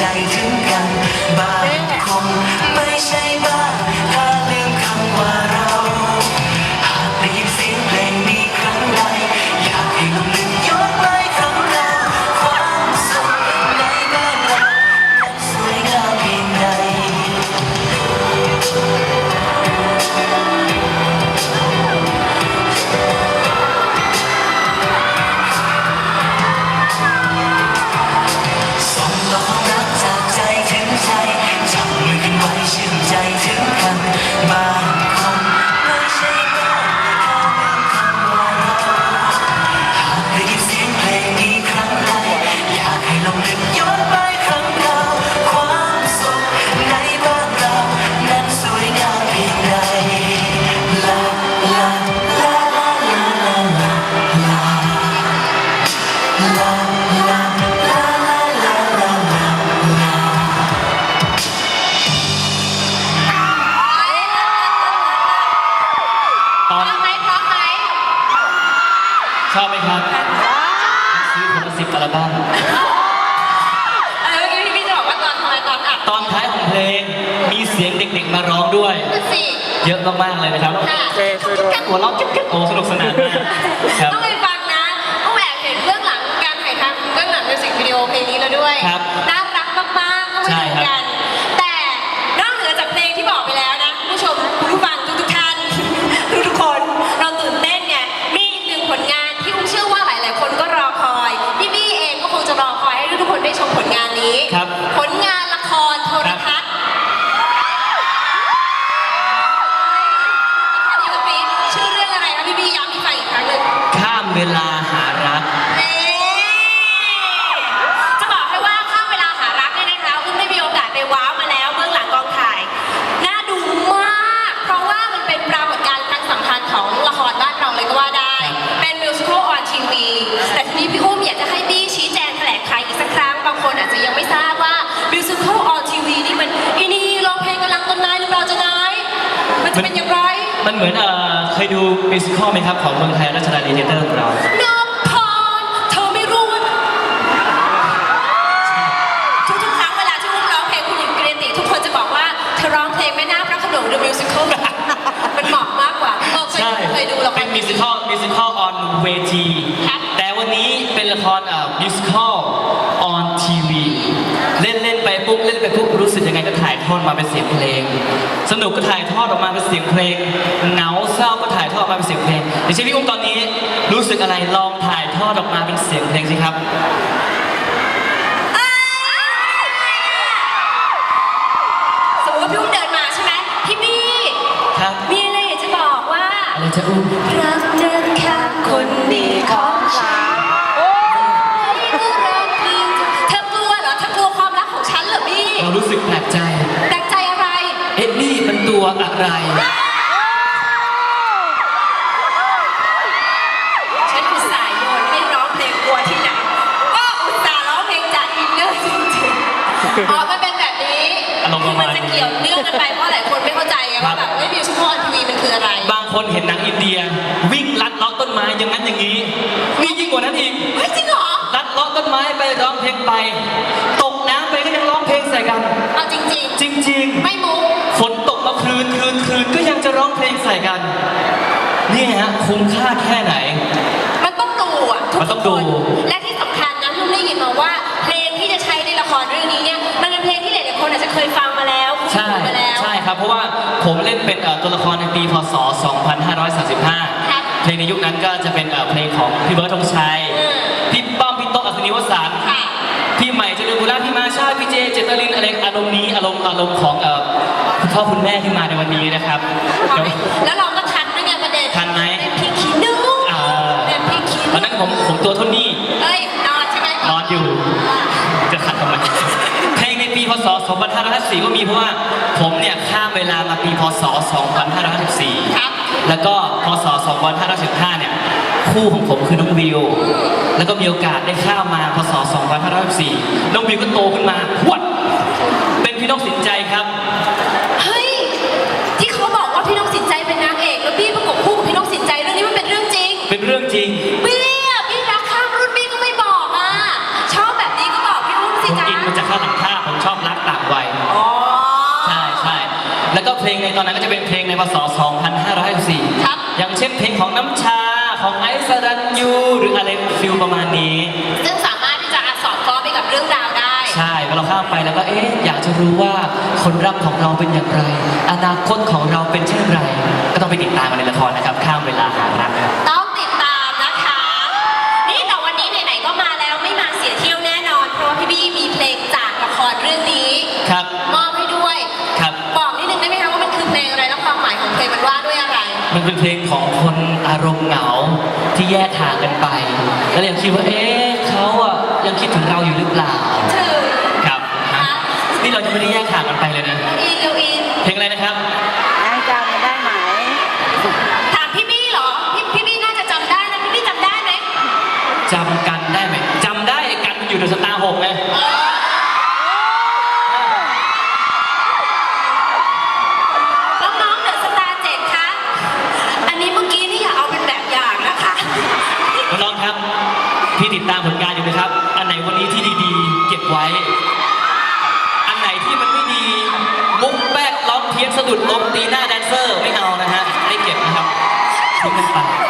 ใจถึงกันบา คนละสิบอัลบั้มเออเมื่อกี้พี่พี่จะบอกว่าตอนทำไมตอนอัดตอนท้ายของเพลงมีเสียงเด็กๆมาร้องด้วย นั่นสิเยอะมากๆเลยนะครับค่ะหัวเราะกิ๊บๆโอ้สนุกสนานมากครับ ต้องไปฟังนะต้องแอบเห็นเบื้องหลังการถ่ายทำเบื้องหลังมิวสิกวิดีโอเพลงนี้แล้วด้วยครับน่า มันจะเป็นอย่างไรมันเหมือนเอ่อเคยดูมิวสิควลไหมครับ ของเมืองไทยรัชดาลีเทเตอร์ของเรานพรเธอไม่รู้ว่าทุกๆครั้งเวลาที่อุ้มร้องเพลงคุณหญิงกรีนติ ทุกคนจะบอกว่าเธอร้องเพลงไม่น่าพระโขนง The Musical มันเหมาะมากกว่าเออเคยใช่เคยดูละคเป็รนมิวสิควลมิวสิควลออนเวทีครับแต่วันนี้เป็นละครเอ่อมิวสิควลออนทีวีเล่นเล่นไปปุ๊บเล่น ไปปุ๊บรู้สึกยังไงก็ถ่ายทอดมาเป็นเสียงเพลง สนุกก็ถ่ายทอดออกมาเป็นเสียงเพลงเหงาเศร้าก็ถ่ายทอดออกมาเป็นเสียงเพลงเดี๋ยวเช่นพี่อุ้มตอนนี้รู้สึกอะไรลองถ่ายทอดออกมาเป็นเสียงเพลงสิครับสมมติว่าพี่อุ้มเดินมาใช่ไหมพี่บี้ครับมีอะไรอยากจะบอกว่า อะไรจะอุ้ม เหรอบี้เรารู้สึกแปลกใจ แปลกใจอะไร เอ็ดนี่มันตัวอะไร ฉันอุตส่าห์โยนให้ร้องเพลงกลัวที่ไหน ก็อุตส่าห์ร้องเพลงจากอินเนอร์จริงๆ อ๋อ มันเป็นแบบนี้อารมณ์คืประมัมาณจะเกี่ยวเนื่องกันไป เพราะหลายคนไม่เข้าใจไงว่าแบบเฮ้ยมิวสิควลทีวีมันคืออะไร บางคนเห็นหนังอินเดีย วิ่งลัดเลาะต้นไม้อย่างนั้นอย่างนี้มียิ่งกว่านั้นอีก เฮ้ยจริงเหรอ ลัดเลาะต้นไม้ไปร้องเพลงไป ตกน้ำไปก็ยังร้องเพลงใส่กัน เอาจริงจริง ๆ ไม่มุกๆ ฝนตกมาคืนคืนคืนก็ยังจะร้องเพลงใส่กัน นี่ฮะคุ้มค่าแค่ไหน มันต้องดูอะทุกมันต้องดูคนและที่สำคัญนะที่ได้ยินมาว่า เพลงที่จะใช้ในละครเรื่องนี้เนี่ยมันเป็นเพลงที่หลายๆคนอาจจะเคยฟังมาแล้วคุ้นใช่หูมาแล้ว ใช่ครับ เพราะว่าผมเล่นเป็นเอ่อตัวละครในปีพศ 2535ครับเพลงในยุคนั้นก็จะเป็นเอ่อเพลงของพี่เบิร์ดธงชัยอืม พี่ป้อม พี่โต๊ะอัศนีวสันต์ ค่ะ พี่ใหม่เจริญบุระพี่มาชาพี่เจ เจตลินอะไรอารมณ์นี้อารมณ์อารมณ์ของเอ่อคุณพ่อคุณแม่ที่มาในวันนี้นะครับพอไหมแล้วเราก็ทันด้วยไงประเด็นทันไหม เป็นพี่ขี้นูอ่าเป็นพี่ขี้ตอนนั้นผมผมตัวเท่านี้ เอ้ยนอนใช่ไหมนอนอยู่ จะขัดทำไมเพลงในปีพศ 2554ก็มีเพราะว่า ผมเนี่ยข้ามเวลามาปีพศ 2554ครับ แล้วก็พศ 2515เนี่ย คู่ของผมคือน้องวิว แล้วก็มีโอกาสได้ข้ามมาพศ 2554 น้องวิวก็โตขึ้นมาพวดเป็นพี่น้องสินใจครับ เฮ้ย ในตอนนั้นก็จะเป็นเพลงในพศ 2554ครับ อย่างเช่นเพลงของน้ำชาของไอซ์สรันยูหรืออะไรฟิลประมาณนี้ ซึ่งสามารถที่จะสอดคล้องไปกับเรื่องราวได้ ใช่พอเราข้ามไปแล้วก็เอ๊ะอยากจะรู้ว่าคนรักของเราเป็นอย่างไร อนาคตของเราเป็นเช่นไร ก็ต้องไปติดตามกันในละครนะครับ ข้ามเวลาหารักครับ ต้องติดตามนะคะ นี่แต่วันนี้ไหนๆก็มาแล้วไม่มาเสียเที่ยวแน่นอน เพราะว่าพี่บี้มีเพลงจากละครเรื่องนี้ มันเป็นเพลงของคนอารมณ์เหงาที่แยกทางกันไป แล้วยังคิดว่าเอ๊ะเขาอะยังคิดถึงเราอยู่หรือเปล่าถึงครับฮะนี่เราจะไม่ได้แยกทางกันไปเลยนะ อินเร็วอิน เพลงอะไรนะครับ ยังจำได้ไหม ถามพี่บี้เหรอ พี่พี่บี้น่าจะจำได้นะพี่บี้จำได้ไหม จำกัน องๆครับ ที่ติดตามผลงานอยู่นะครับ อันไหนวันนี้ที่ดีๆ เก็บไว้ อันไหนที่มันไม่ดีมุกแป๊กล้อมเทียนสะดุดล้มตีหน้าแดนเซอร์ไม่เอานะฮะไม่เก็บนะครับทิ้งกันไป